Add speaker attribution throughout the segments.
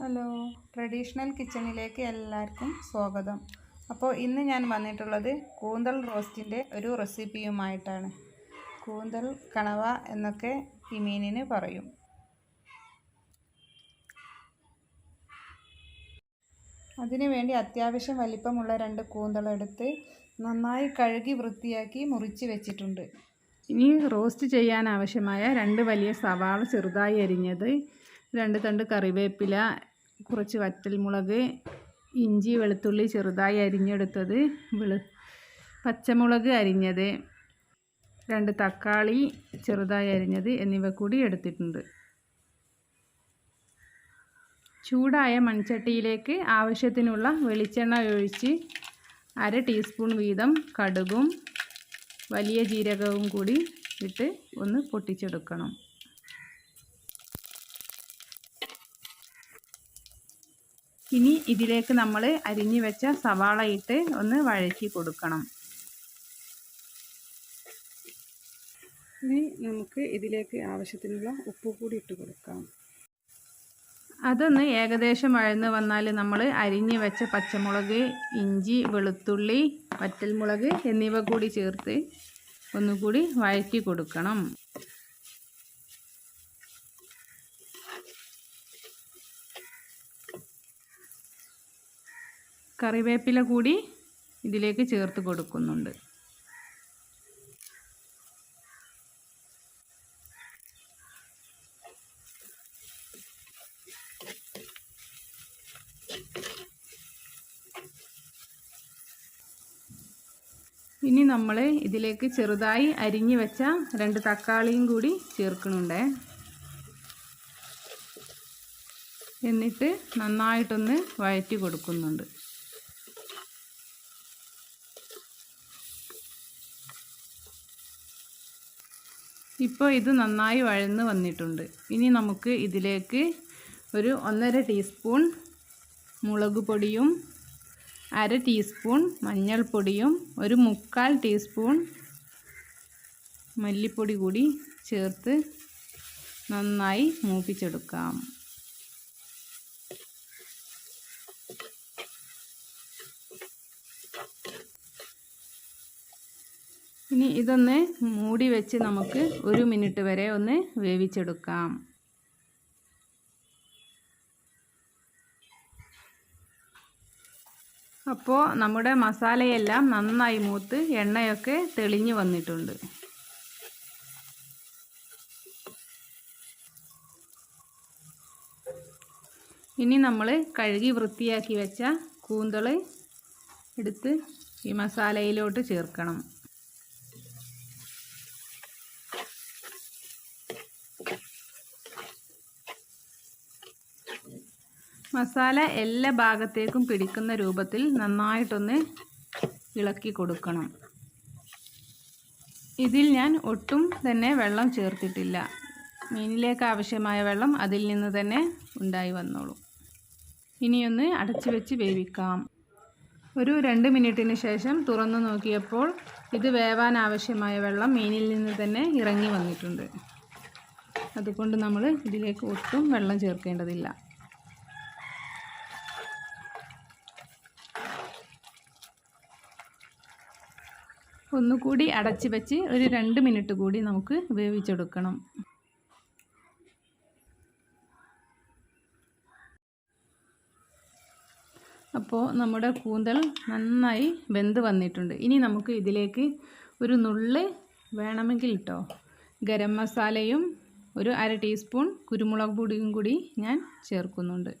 Speaker 1: Hello. Traditional കിച്ചണിലേക്ക് എല്ലാവർക്കും സ്വാഗതം. അപ്പോൾ ഇന്ന് ഞാൻ വന്നിട്ടുള്ളത് കൂന്തൽ റോസ്റ്റിന്റെ ഒരു റെസിപ്പിയുമായിട്ടാണ്. കൂന്തൽ കണവ എന്നൊക്കെ ഈ മീനിന് പറയും. അതിനുവേണ്ടി അത്യാവശ്യം വലിപ്പമുള്ള രണ്ട് കൂന്തളെടുത്ത് നന്നായി കഴുകി വൃത്തിയാക്കി മുറിച്ച് വെച്ചിട്ടുണ്ട്. ഇനി റോസ്റ്റ് ചെയ്യാൻ ആവശ്യമായ രണ്ട് വലിയ സവാള ചെറുതായി അരിഞ്ഞത് രണ്ട് തണ്ട് കറിവേപ്പില കുറച്ച് വറ്റൽമുളക് ഇഞ്ചി വെളുത്തുള്ളി ചെറുതായി അരിഞ്ഞെടുത്തത് വെളു പച്ചമുളക് അരിഞ്ഞത് രണ്ട് തക്കാളി ചെറുതായി അരിഞ്ഞത് എന്നിവ കൂടി എടുത്തിട്ടുണ്ട്. ചൂടായ മൺചട്ടിയിലേക്ക് ആവശ്യത്തിനുള്ള വെളിച്ചെണ്ണ ഒഴിച്ച് അര ടീസ്പൂൺ വീതം കടുകും വലിയ ജീരകവും കൂടി ഇട്ട് ഒന്ന് പൊട്ടിച്ചെടുക്കണം. ഇനി ഇതിലേക്ക് നമ്മൾ അരിഞ്ഞു വെച്ച സവാള ഇട്ട് ഒന്ന് വഴറ്റി കൊടുക്കണം. ഇനി നമുക്ക് ഇതിലേക്ക് ആവശ്യത്തിനുള്ള ഉപ്പ് കൂടി ഇട്ട് കൊടുക്കാം. അതൊന്ന് ഏകദേശം വഴന്ന് വന്നാൽ നമ്മൾ അരിഞ്ഞ് വെച്ച പച്ചമുളക് ഇഞ്ചി വെളുത്തുള്ളി വറ്റൽമുളക് എന്നിവ കൂടി ചേർത്ത് ഒന്നുകൂടി വഴറ്റി കൊടുക്കണം. കറിവേപ്പില കൂടി ഇതിലേക്ക് ചേർത്ത് കൊടുക്കുന്നുണ്ട്. ഇനി നമ്മൾ ഇതിലേക്ക് ചെറുതായി അരിഞ്ഞു വെച്ച രണ്ട് തക്കാളിയും കൂടി ചേർക്കണുണ്ടേ എന്നിട്ട് നന്നായിട്ടൊന്ന് വഴറ്റി കൊടുക്കുന്നുണ്ട്. ഇപ്പോൾ ഇത് നന്നായി വഴന്ന് വന്നിട്ടുണ്ട്. ഇനി നമുക്ക് ഇതിലേക്ക് ഒരു ഒന്നര ടീസ്പൂൺ മുളക് പൊടിയും അര ടീസ്പൂൺ മഞ്ഞൾപ്പൊടിയും ഒരു മുക്കാൽ ടീസ്പൂൺ മല്ലിപ്പൊടി കൂടി ചേർത്ത് നന്നായി മൂപ്പിച്ചെടുക്കാം. ഇനി ഇതൊന്ന് മൂടി വെച്ച് നമുക്ക് ഒരു മിനിറ്റ് വരെ ഒന്ന് വേവിച്ചെടുക്കാം. അപ്പോൾ നമ്മുടെ മസാലയെല്ലാം നന്നായി മൂത്ത് എണ്ണയൊക്കെ തെളിഞ്ഞു വന്നിട്ടുണ്ട്. ഇനി നമ്മൾ കഴുകി വൃത്തിയാക്കി വെച്ച കൂന്തൾ എടുത്ത് ഈ മസാലയിലോട്ട് ചേർക്കണം. മസാല എല്ലാ ഭാഗത്തേക്കും പിടിക്കുന്ന രൂപത്തിൽ നന്നായിട്ടൊന്ന് ഇളക്കി കൊടുക്കണം. ഇതിൽ ഞാൻ ഒട്ടും തന്നെ വെള്ളം ചേർത്തിട്ടില്ല. മീനിലേക്ക് ആവശ്യമായ വെള്ളം അതിൽ നിന്ന് തന്നെ ഉണ്ടായി വന്നോളൂ. ഇനിയൊന്ന് അടച്ചു വെച്ച് വേവിക്കാം. ഒരു രണ്ട് മിനിറ്റിന് ശേഷം തുറന്നു നോക്കിയപ്പോൾ ഇത് വേവാൻ ആവശ്യമായ വെള്ളം മീനിൽ നിന്ന് തന്നെ ഇറങ്ങി വന്നിട്ടുണ്ട്. അതുകൊണ്ട് നമ്മൾ ഇതിലേക്ക് ഒട്ടും വെള്ളം ചേർക്കേണ്ടതില്ല. ഒന്നുകൂടി അടച്ച് വെച്ച് ഒരു രണ്ട് മിനിറ്റ് കൂടി നമുക്ക് വേവിച്ചെടുക്കണം. അപ്പോൾ നമ്മുടെ കൂന്തൽ നന്നായി വെന്ത് വന്നിട്ടുണ്ട്. ഇനി നമുക്ക് ഇതിലേക്ക് ഒരു നുള്ള് വേണമെങ്കിൽ ഇട്ടോ. ഗരം മസാലയും ഒരു അര ടീസ്പൂൺ കുരുമുളക് പൊടിയും കൂടി ഞാൻ ചേർക്കുന്നുണ്ട്.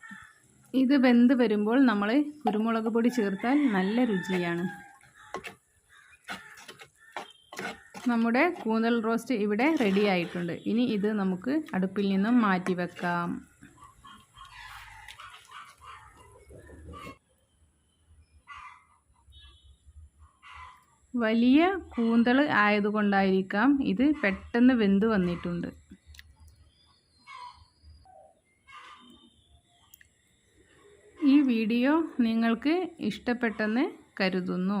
Speaker 1: ഇത് വെന്ത് വരുമ്പോൾ നമ്മൾ കുരുമുളക് പൊടി ചേർത്താൽ നല്ല രുചിയാണ്. നമ്മുടെ കൂന്തൽ റോസ്റ്റ് ഇവിടെ റെഡി ആയിട്ടുണ്ട്. ഇനി ഇത് നമുക്ക് അടുപ്പിൽ നിന്നും മാറ്റി വെക്കാം. വലിയ കൂന്തൾ ആയതുകൊണ്ടായിരിക്കാം ഇത് പെട്ടെന്ന് വെന്ത് വന്നിട്ടുണ്ട്. ഈ വീഡിയോ നിങ്ങൾക്ക് ഇഷ്ടപ്പെട്ടെന്ന് കരുതുന്നു.